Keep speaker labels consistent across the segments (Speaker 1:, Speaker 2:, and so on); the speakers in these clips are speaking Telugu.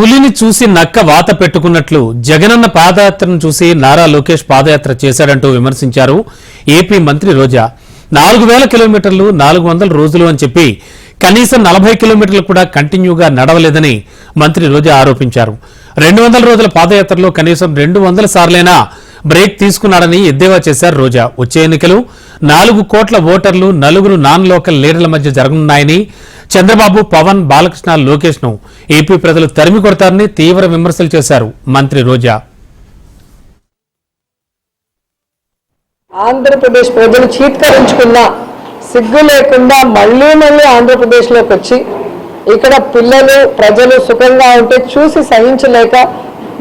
Speaker 1: పులిని చూసి నక్క వాత పెట్టుకున్నట్లు జగనన్న పాదయాత్రను చూసి నారా లోకేష్ పాదయాత్ర చేశాడంటూ విమర్శించారు ఏపీ మంత్రి రోజా. నాలుగు వేల కిలోమీటర్లు నాలుగు వందల రోజులు అని చెప్పి కనీసం నలభై కిలోమీటర్లు కూడా కంటిన్యూగా నడవలేదని మంత్రి రోజా ఆరోపించారు. రెండు వందల రోజుల పాదయాత్రలో కనీసం రెండు వందల సార్లైనా బ్రేక్ తీసుకున్నాడని ఎద్దేవా చేశారు రోజా. వచ్చే ఎన్నికలు నాలుగు కోట్ల ఓటర్లు నలుగురు నాన్ లోకల్ లీడర్ల మధ్య జరగనున్నాయని చంద్రబాబు పవన్ బాలకృష్ణ లోకేష్ను ఏపీ ప్రజలు తరిమి కొడతారని తీవ్ర విమర్శలు చేశారు మంత్రి రోజా.
Speaker 2: ఆంధ్రప్రదేశ్ ప్రజలు చీత్కరించుకున్న సిగ్గు లేకుండా మళ్ళీ మళ్ళీ ఆంధ్రప్రదేశ్లోకి వచ్చి ఇక్కడ పిల్లలు ప్రజలు సుఖంగా ఉంటే చూసి సహించలేక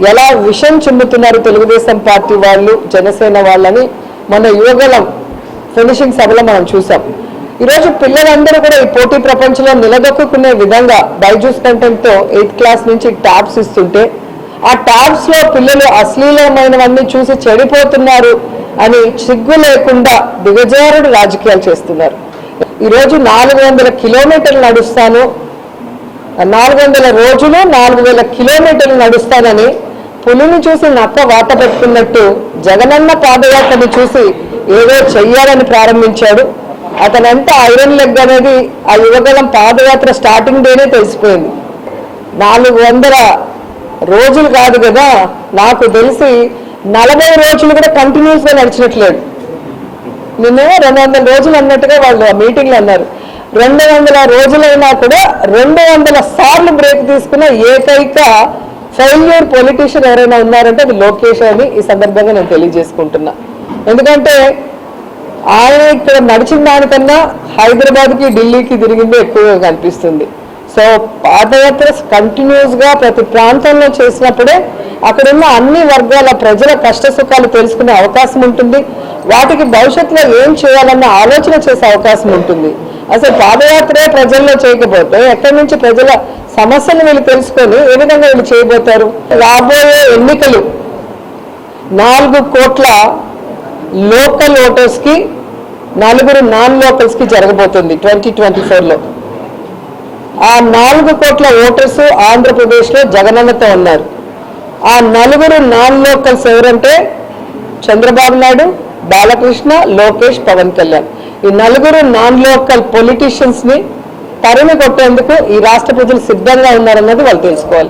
Speaker 2: ఎలా విషం చిమ్ముతున్నారు తెలుగుదేశం పార్టీ వాళ్ళు జనసేన వాళ్ళని మన యువగలం ఫినిషింగ్ సభలో మనం చూసాం. ఈరోజు పిల్లలందరూ కూడా ఈ పోటీ ప్రపంచంలో నిలదొక్కునే విధంగా బైజూస్ కంటెంట్తో ఎయిత్ క్లాస్ నుంచి ట్యాబ్స్ ఇస్తుంటే ఆ ట్యాబ్స్లో పిల్లలు అశ్లీలమైనవన్నీ చూసి చెడిపోతున్నారు అని సిగ్గు లేకుండా దిగజారుడు రాజకీయాలు చేస్తున్నారు. ఈరోజు నాలుగు వందల కిలోమీటర్లు నడుస్తాను నాలుగు వందల రోజులు నాలుగు వేల కిలోమీటర్లు నడుస్తానని పులిని చూసి నక్క వాత పెట్టుకున్నట్టు జగనన్న పాదయాత్రని చూసి ఏదో చెయ్యాలని ప్రారంభించాడు. అతనంతా ఐరన్ లెగ్ అనేది ఆ యువగలం పాదయాత్ర స్టార్టింగ్ డేనే తెలిసిపోయింది. నాలుగు వందల రోజులు కాదు కదా నాకు తెలిసి నలభై రోజులు కూడా కంటిన్యూస్గా నడిచినట్లేదు. నిన్న రెండు వందల రోజులు అన్నట్టుగా వాళ్ళు ఆ మీటింగ్లో అన్నారు. రెండు వందల రోజులైనా కూడా రెండు వందల సార్లు బ్రేక్ తీసుకున్న ఏకైక ఫెయిల్యూర్ పొలిటీషియన్ ఎవరైనా ఉన్నారంటే అది లోకేష్ అని ఈ సందర్భంగా నేను తెలియజేసుకుంటున్నా. ఎందుకంటే ఆయన ఇక్కడ నడిచిన దానికన్నా హైదరాబాద్కి ఢిల్లీకి తిరిగిందే ఎక్కువగా కనిపిస్తుంది. సో పాదయాత్ర కంటిన్యూస్గా ప్రతి ప్రాంతంలో చేసినప్పుడే అక్కడున్న అన్ని వర్గాల ప్రజల కష్ట సుఖాలు తెలుసుకునే అవకాశం ఉంటుంది. వాటికి భవిష్యత్తులో ఏం చేయాలన్న ఆలోచన చేసే అవకాశం ఉంటుంది. అసలు పాదయాత్రే ప్రజల్లో చేయకపోతే ఎక్కడి నుంచి ప్రజల సమస్యలు వీళ్ళు తెలుసుకొని ఏ విధంగా వీళ్ళు చేయబోతారు? రాబోయే ఎన్నికలు నాలుగు కోట్ల లోకల్ ఓటర్స్కి నలుగురు నాన్ లోకల్స్కి జరగబోతుంది ట్వంటీ ట్వంటీ ఫోర్లో. ఆ నాలుగు కోట్ల ఓటర్స్ ఆంధ్రప్రదేశ్లో జగనన్నతో ఉన్నారు. ఆ నలుగురు నాన్ లోకల్స్ ఎవరంటే చంద్రబాబు నాయుడు బాలకృష్ణ లోకేష్ పవన్ కళ్యాణ్. ఈ నలుగురు నాన్ లోకల్ పొలిటీషియన్స్ని తరిమి కొట్టేందుకు ఈ రాష్ట్ర ప్రజలు సిద్ధంగా ఉన్నారన్నది వాళ్ళు తెలుసుకోవాలి.